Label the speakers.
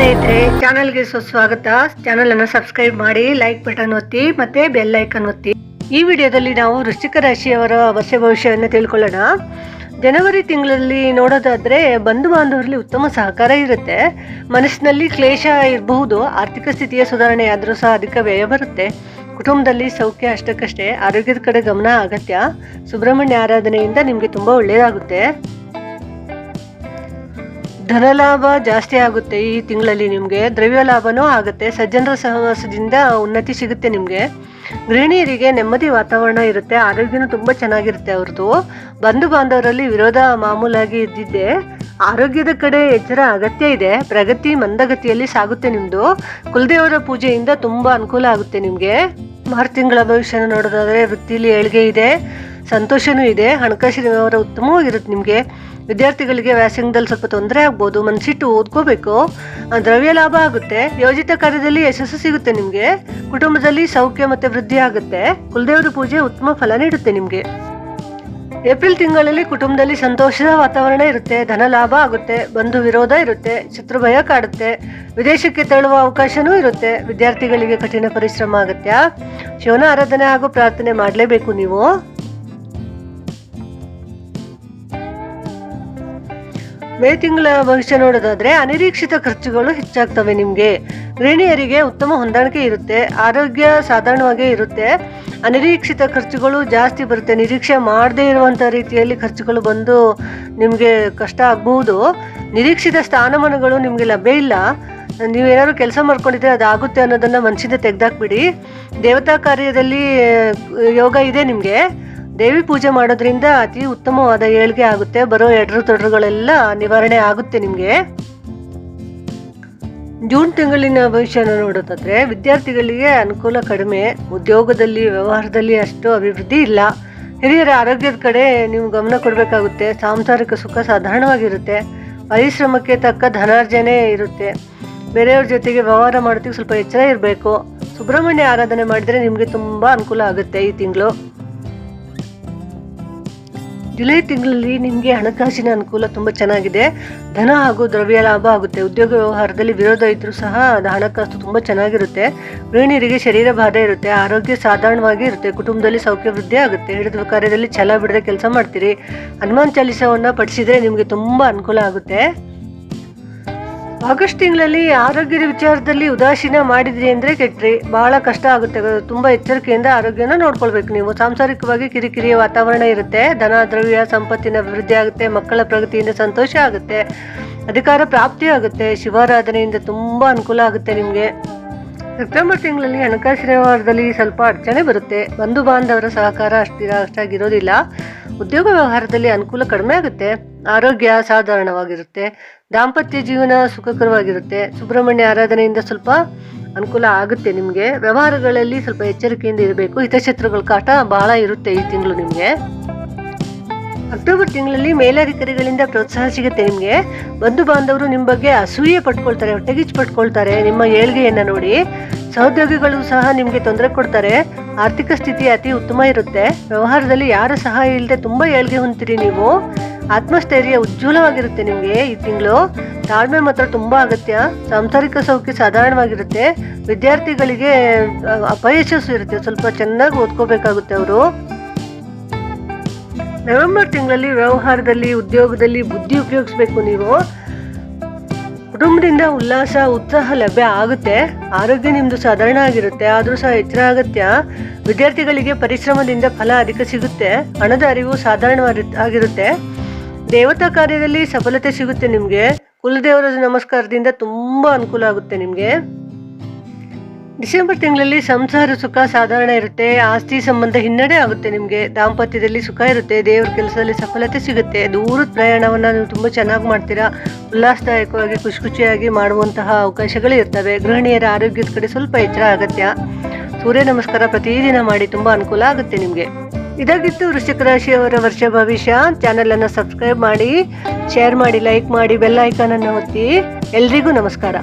Speaker 1: ಸ್ನೇಹಿತರೆ, ಚಾನಲ್ಗೆ ಸುಸ್ವಾಗತ. ಚಾನಲ್ ಅನ್ನು ಸಬ್ಸ್ಕ್ರೈಬ್ ಮಾಡಿ, ಲೈಕ್ ಬಟನ್ ಒತ್ತಿ, ಮತ್ತೆ ಬೆಲ್ ಐಕನ್ ಒತ್ತಿ. ಈ ವಿಡಿಯೋದಲ್ಲಿ ನಾವು ವೃಶ್ಚಿಕ ರಾಶಿಯವರ ಅವಶ್ಯ ಭವಿಷ್ಯವನ್ನು ತಿಳ್ಕೊಳ್ಳೋಣ. ಜನವರಿ ತಿಂಗಳಲ್ಲಿ ನೋಡೋದಾದ್ರೆ ಬಂಧು ಬಾಂಧವರಲ್ಲಿ ಉತ್ತಮ ಸಹಕಾರ ಇರುತ್ತೆ. ಮನಸ್ಸಿನಲ್ಲಿ ಕ್ಲೇಶ ಇರಬಹುದು, ಆರ್ಥಿಕ ಸ್ಥಿತಿಯ ಸುಧಾರಣೆ ಆದರೂ ಸಹ ಅಧಿಕ ವ್ಯಯ ಬರುತ್ತೆ. ಕುಟುಂಬದಲ್ಲಿ ಸೌಖ್ಯ ಅಷ್ಟಕ್ಕಷ್ಟೇ, ಆರೋಗ್ಯದ ಕಡೆ ಗಮನ ಅಗತ್ಯ. ಸುಬ್ರಹ್ಮಣ್ಯ ಆರಾಧನೆಯಿಂದ ನಿಮಗೆ ತುಂಬ ಒಳ್ಳೆಯದಾಗುತ್ತೆ ಧನಲಾಭ ಜಾಸ್ತಿ ಆಗುತ್ತೆ ಈ ತಿಂಗಳಲ್ಲಿ ನಿಮಗೆ, ದ್ರವ್ಯ ಲಾಭನೂ ಆಗುತ್ತೆ, ಸಜ್ಜನರ ಸಹವಾಸದಿಂದ ಉನ್ನತಿ ಸಿಗುತ್ತೆ ನಿಮಗೆ. ಗೃಹಿಣಿಯರಿಗೆ ನೆಮ್ಮದಿ ವಾತಾವರಣ ಇರುತ್ತೆ, ಆರೋಗ್ಯನೂ ತುಂಬ ಚೆನ್ನಾಗಿರುತ್ತೆ ಅವ್ರದ್ದು. ಬಂಧು ಬಾಂಧವರಲ್ಲಿ ವಿರೋಧ ಮಾಮೂಲಾಗಿ ಇದ್ದಿದ್ದೆ, ಆರೋಗ್ಯದ ಕಡೆ ಎಚ್ಚರ ಅಗತ್ಯ ಇದೆ, ಪ್ರಗತಿ ಮಂದಗತಿಯಲ್ಲಿ ಸಾಗುತ್ತೆ ನಿಮ್ಮದು ಕುಲದೇವರ ಪೂಜೆಯಿಂದ ತುಂಬ ಅನುಕೂಲ ಆಗುತ್ತೆ ನಿಮಗೆ. ಮಾರು ತಿಂಗಳ ಭವಿಷ್ಯನ ನೋಡೋದಾದರೆ ವೃತ್ತಿಲಿ ಏಳಿಗೆ ಇದೆ, ಸಂತೋಷನೂ ಇದೆ, ಹಣಕಾಸಿನ ವ್ಯವಹಾರ ಉತ್ತಮವಾಗಿರುತ್ತೆ ನಿಮಗೆ. ವಿದ್ಯಾರ್ಥಿಗಳಿಗೆ ವ್ಯಾಸಂಗದಲ್ಲಿ ಸ್ವಲ್ಪ ತೊಂದರೆ ಆಗ್ಬೋದು, ಮನಸ್ಸಿಟ್ಟು ಓದ್ಕೋಬೇಕು ದ್ರವ್ಯ ಲಾಭ ಆಗುತ್ತೆ. ಯೋಜಿತ ಕಾರ್ಯದಲ್ಲಿ ಯಶಸ್ಸು ಸಿಗುತ್ತೆ ನಿಮಗೆ. ಕುಟುಂಬದಲ್ಲಿ ಸೌಖ್ಯ ಮತ್ತೆ ವೃದ್ಧಿ ಆಗುತ್ತೆ. ಕುಲದೇವರ ಪೂಜೆ ಉತ್ತಮ ಫಲ ನೀಡುತ್ತೆ ನಿಮಗೆ. ಏಪ್ರಿಲ್ ತಿಂಗಳಲ್ಲಿ ಕುಟುಂಬದಲ್ಲಿ ಸಂತೋಷದ ವಾತಾವರಣ ಇರುತ್ತೆ, ಧನ ಲಾಭ ಆಗುತ್ತೆ, ಬಂಧು ವಿರೋಧ ಇರುತ್ತೆ, ಶತ್ರು ಭಯ ಕಾಡುತ್ತೆ, ವಿದೇಶಕ್ಕೆ ತೆರಳುವ ಅವಕಾಶನೂ ಇರುತ್ತೆ, ವಿದ್ಯಾರ್ಥಿಗಳಿಗೆ ಕಠಿಣ ಪರಿಶ್ರಮ ಆಗುತ್ತೆ ಶಿವನ ಆರಾಧನೆ ಹಾಗೂ ಪ್ರಾರ್ಥನೆ ಮಾಡಲೇಬೇಕು ನೀವು. ಮೇ ತಿಂಗಳ ಭವಿಷ್ಯ ನೋಡೋದಾದ್ರೆ ಅನಿರೀಕ್ಷಿತ ಖರ್ಚುಗಳು ಹೆಚ್ಚಾಗ್ತವೆ ನಿಮಗೆ. ಗೃಹಿಣಿಯರಿಗೆ ಉತ್ತಮ ಹೊಂದಾಣಿಕೆ ಇರುತ್ತೆ, ಆರೋಗ್ಯ ಸಾಧಾರಣವಾಗಿ ಇರುತ್ತೆ. ಅನಿರೀಕ್ಷಿತ ಖರ್ಚುಗಳು ಜಾಸ್ತಿ ಬರುತ್ತೆ, ನಿರೀಕ್ಷೆ ಮಾಡದೇ ಇರುವಂಥ ರೀತಿಯಲ್ಲಿ ಖರ್ಚುಗಳು ಬಂದು ನಿಮಗೆ ಕಷ್ಟ ಆಗಬಹುದು ನಿರೀಕ್ಷಿತ ಸ್ಥಾನಮಾನಗಳು ನಿಮಗೆ ಲಭ್ಯ ಇಲ್ಲ ನೀವೇನಾದ್ರು ಕೆಲಸ ಮಾಡ್ಕೊಂಡಿದ್ರೆ ಅದಾಗುತ್ತೆ ಅನ್ನೋದನ್ನ ಮನಸ್ಸಿಂದ ತೆಗೆದಾಕ್ಬಿಡಿ. ದೇವತಾ ಕಾರ್ಯದಲ್ಲಿ, ಯೋಗ ಇದೆ ನಿಮಗೆ. ದೇವಿ ಪೂಜೆ ಮಾಡೋದ್ರಿಂದ ಅತಿ ಉತ್ತಮವಾದ ಏಳ್ಗೆ ಆಗುತ್ತೆ. ಬರೋ ಎಡರು ತೊಡರುಗಳೆಲ್ಲ ನಿವಾರಣೆ ಆಗುತ್ತೆ ನಿಮಗೆ. ಜೂನ್ ತಿಂಗಳಿನ ಭವಿಷ್ಯನ ನೋಡೋದಾದ್ರೆ ವಿದ್ಯಾರ್ಥಿಗಳಿಗೆ ಅನುಕೂಲ ಕಡಿಮೆ. ಉದ್ಯೋಗದಲ್ಲಿ, ವ್ಯವಹಾರದಲ್ಲಿ ಅಷ್ಟು ಅಭಿವೃದ್ಧಿ ಇಲ್ಲ. ಹಿರಿಯರ ಆರೋಗ್ಯದ ಕಡೆ ನೀವು ಗಮನ ಕೊಡಬೇಕಾಗುತ್ತೆ. ಸಾಂಸಾರಿಕ ಸುಖ ಸಾಧಾರಣವಾಗಿರುತ್ತೆ. ಪರಿಶ್ರಮಕ್ಕೆ ತಕ್ಕ ಧನಾರ್ಜನೆ ಇರುತ್ತೆ. ಬೇರೆಯವ್ರ ಜೊತೆಗೆ ವ್ಯವಹಾರ ಮಾಡೋದಕ್ಕೆ ಸ್ವಲ್ಪ ಎಚ್ಚರ ಇರಬೇಕು. ಸುಬ್ರಹ್ಮಣ್ಯ ಆರಾಧನೆ ಮಾಡಿದರೆ ನಿಮಗೆ ತುಂಬ ಅನುಕೂಲ ಆಗುತ್ತೆ ಈ ತಿಂಗಳು. ಜುಲೈ ತಿಂಗಳಲ್ಲಿ ನಿಮಗೆ ಹಣಕಾಸಿನ ಅನುಕೂಲ ತುಂಬ ಚೆನ್ನಾಗಿದೆ. ಧನ ಹಾಗೂ ದ್ರವ್ಯ ಲಾಭ ಆಗುತ್ತೆ. ಉದ್ಯೋಗ ವ್ಯವಹಾರದಲ್ಲಿ ವಿರೋಧ ಇದ್ದರೂ ಸಹ ಅದು ಹಣಕಾಸು ತುಂಬ ಚೆನ್ನಾಗಿರುತ್ತೆ. ಗೃಹಿಣಿಯರಿಗೆ ಶರೀರ ಬಾಧೆ ಇರುತ್ತೆ. ಆರೋಗ್ಯ ಸಾಧಾರಣವಾಗಿ ಇರುತ್ತೆ. ಕುಟುಂಬದಲ್ಲಿ ಸೌಖ್ಯ ವೃದ್ಧಿ ಆಗುತ್ತೆ. ಹಿಡಿದ ಕಾರ್ಯದಲ್ಲಿ ಛಲ ಬಿಡದೆ ಕೆಲಸ ಮಾಡ್ತೀರಿ. ಹನುಮಾನ್ ಚಾಲಿಸವನ್ನು ಪಡಿಸಿದರೆ ನಿಮಗೆ ತುಂಬ ಅನುಕೂಲ ಆಗುತ್ತೆ. ಆಗಸ್ಟ್ ತಿಂಗಳಲ್ಲಿ ಆರೋಗ್ಯದ ವಿಚಾರದಲ್ಲಿ ಉದಾಸೀನ ಮಾಡಿದ್ರಿ ಅಂದರೆ ಕೆಟ್ರಿ ಬಹಳ ಕಷ್ಟ ಆಗುತ್ತೆ. ತುಂಬ ಎಚ್ಚರಿಕೆಯಿಂದ ಆರೋಗ್ಯನ ನೋಡ್ಕೊಳ್ಬೇಕು ನೀವು. ಸಾಂಸಾರಿಕವಾಗಿ ಕಿರಿಕಿರಿಯ ವಾತಾವರಣ ಇರುತ್ತೆ. ಧನ, ದ್ರವ್ಯ, ಸಂಪತ್ತಿನ ಅಭಿವೃದ್ಧಿ ಆಗುತ್ತೆ. ಮಕ್ಕಳ ಪ್ರಗತಿಯಿಂದ ಸಂತೋಷ ಆಗುತ್ತೆ. ಅಧಿಕಾರ ಪ್ರಾಪ್ತಿ ಆಗುತ್ತೆ. ಶಿವಾರಾಧನೆಯಿಂದ ತುಂಬ ಅನುಕೂಲ ಆಗುತ್ತೆ ನಿಮಗೆ. ಸೆಪ್ಟೆಂಬರ್ ತಿಂಗಳಲ್ಲಿ ಹಣಕಾಸಿನ ವ್ಯವಹಾರದಲ್ಲಿ ಸ್ವಲ್ಪ ಅಡಚಣೆ ಬರುತ್ತೆ. ಬಂಧು ಬಾಂಧವರ ಸಹಕಾರ ಅಷ್ಟಿರ ಅಷ್ಟಾಗಿರೋದಿಲ್ಲ ಉದ್ಯೋಗ ವ್ಯವಹಾರದಲ್ಲಿ ಅನುಕೂಲ ಕಡಿಮೆ ಆಗುತ್ತೆ. ಆರೋಗ್ಯ ಸಾಧಾರಣವಾಗಿರುತ್ತೆ. ದಾಂಪತ್ಯ ಜೀವನ ಸುಖಕರವಾಗಿರುತ್ತೆ. ಸುಬ್ರಹ್ಮಣ್ಯ ಆರಾಧನೆಯಿಂದ ಸ್ವಲ್ಪ ಅನುಕೂಲ ಆಗುತ್ತೆ ನಿಮಗೆ. ವ್ಯವಹಾರಗಳಲ್ಲಿ ಸ್ವಲ್ಪ ಎಚ್ಚರಿಕೆಯಿಂದ ಇರಬೇಕು. ಹಿತಶತ್ರುಗಳ ಕಾಟ ಬಹಳ ಇರುತ್ತೆ ಈ ತಿಂಗಳು ನಿಮಗೆ. ಅಕ್ಟೋಬರ್ ತಿಂಗಳಲ್ಲಿ ಮೇಲಧಿಕಾರಿಗಳಿಂದ ಪ್ರೋತ್ಸಾಹ ಸಿಗುತ್ತೆ ನಿಮಗೆ. ಬಂಧು ಬಾಂಧವರು ನಿಮ್ಮ ಬಗ್ಗೆ ಅಸೂಯೆ ಪಟ್ಕೊಳ್ತಾರೆ ಹೊಟ್ಟೆಗಿಚ್ಚು ಪಟ್ಕೊಳ್ತಾರೆ. ನಿಮ್ಮ ಏಳ್ಗೆಯನ್ನು ನೋಡಿ ಸಹೋದ್ಯೋಗಿಗಳು ಸಹ ನಿಮಗೆ ತೊಂದರೆ ಕೊಡ್ತಾರೆ. ಆರ್ಥಿಕ ಸ್ಥಿತಿ ಅತಿ ಉತ್ತಮ ಇರುತ್ತೆ. ವ್ಯವಹಾರದಲ್ಲಿ ಯಾರ ಸಹಾಯ ಇಲ್ಲದೆ ತುಂಬ ಏಳ್ಗೆ ಹೊಂತೀರಿ ನೀವು. ಆತ್ಮಸ್ಥೈರ್ಯ ಉಜ್ವಲವಾಗಿರುತ್ತೆ ನಿಮಗೆ ಈ ತಿಂಗಳು. ತಾಳ್ಮೆ ಮಾತ್ರ ತುಂಬ ಅಗತ್ಯ. ಸಾಂಸಾರಿಕ ಸೌಖ್ಯ ಸಾಧಾರಣವಾಗಿರುತ್ತೆ. ವಿದ್ಯಾರ್ಥಿಗಳಿಗೆ ಅಪಯಶಸ್ಸು ಇರುತ್ತೆ. ಸ್ವಲ್ಪ ಚೆನ್ನಾಗಿ ಓದ್ಕೋಬೇಕಾಗುತ್ತೆ ಅವರು. ನವೆಂಬರ್ ತಿಂಗಳಲ್ಲಿ ವ್ಯವಹಾರದಲ್ಲಿ, ಉದ್ಯೋಗದಲ್ಲಿ ಬುದ್ಧಿ ಉಪಯೋಗಿಸ್ಬೇಕು ನೀವು. ಕುಟುಂಬದಿಂದ ಉಲ್ಲಾಸ, ಉತ್ಸಾಹ ಲಭ್ಯ ಆಗುತ್ತೆ. ಆರೋಗ್ಯ ನಿಮ್ಮದು ಸಾಧಾರಣ ಆಗಿರುತ್ತೆ. ಆದರೂ ಸಹ ಎಚ್ಚರ ಅಗತ್ಯ. ವಿದ್ಯಾರ್ಥಿಗಳಿಗೆ ಪರಿಶ್ರಮದಿಂದ ಫಲ ಅಧಿಕ ಸಿಗುತ್ತೆ. ಹಣದ ಅರಿವು ಸಾಧಾರಣವಾಗಿ ಆಗಿರುತ್ತೆ. ದೇವತಾ ಕಾರ್ಯದಲ್ಲಿ ಸಫಲತೆ ಸಿಗುತ್ತೆ ನಿಮಗೆ. ಕುಲದೇವರ ನಮಸ್ಕಾರದಿಂದ ತುಂಬ ಅನುಕೂಲ ಆಗುತ್ತೆ ನಿಮಗೆ. ಡಿಸೆಂಬರ್ ತಿಂಗಳಲ್ಲಿ ಸಂಸಾರ ಸುಖ ಸಾಧಾರಣ ಇರುತ್ತೆ, ಆಸ್ತಿ ಸಂಬಂಧ ಹಿನ್ನಡೆ ಆಗುತ್ತೆ ನಿಮಗೆ, ದಾಂಪತ್ಯದಲ್ಲಿ ಸುಖ ಇರುತ್ತೆ, ದೇವ್ರ ಕೆಲಸದಲ್ಲಿ ಸಫಲತೆ ಸಿಗುತ್ತೆ, ದೂರದ ಪ್ರಯಾಣವನ್ನು ನೀವು ತುಂಬ ಚೆನ್ನಾಗಿ ಮಾಡ್ತೀರಾ, ಉಲ್ಲಾಸದಾಯಕವಾಗಿ ಖುಷಿ ಖುಷಿಯಾಗಿ ಮಾಡುವಂತಹ ಅವಕಾಶಗಳು ಇರ್ತವೆ, ಗೃಹಿಣಿಯರ ಆರೋಗ್ಯದ ಕಡೆ ಸ್ವಲ್ಪ ಎಚ್ಚರ ಅಗತ್ಯ. ಸೂರ್ಯ ನಮಸ್ಕಾರ ಪ್ರತಿದಿನ ಮಾಡಿ, ತುಂಬ ಅನುಕೂಲ ಆಗುತ್ತೆ ನಿಮಗೆ. ಇದಾಗಿತ್ತು ವೃಶ್ಚಿಕ ರಾಶಿಯವರ ವರ್ಷ ಭವಿಷ್ಯ ಚಾನೆಲ್ ಅನ್ನು ಸಬ್ಸ್ಕ್ರೈಬ್ ಮಾಡಿ ಶೇರ್ ಮಾಡಿ ಲೈಕ್ ಮಾಡಿ ಬೆಲ್ ಐಕಾನ್ ಅನ್ನು ಒತ್ತಿ, ಎಲ್ರಿಗೂ ನಮಸ್ಕಾರ.